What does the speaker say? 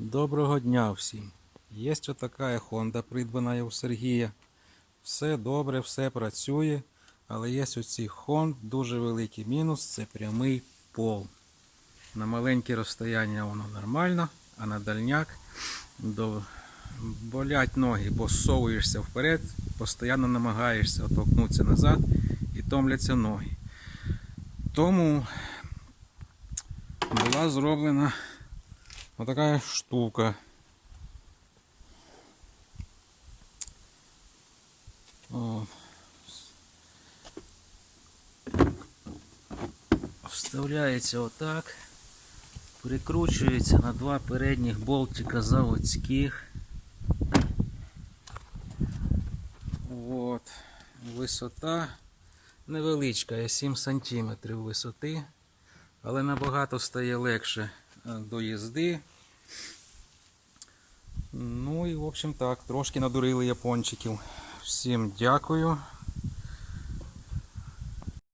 Доброго дня всім. Є така Honda, придбана у Сергія. Все добре, все працює, але є у цих Хонд дуже великий мінус це прямий пол. На маленьке розстояння воно нормально, а на дальняк до... болять ноги, бо зсовуєшся вперед, постійно намагаєшся оттолкнутися назад і томляться ноги. Тому була зроблена Вот такая штука. Вставляється отак. Прикручується на два передніх болтика заводських. От. Висота невеличка, є 7 см висоти, але набагато стає легше е, до їзди. Ну і в общем так, трошки надурили япончиків. Всім дякую.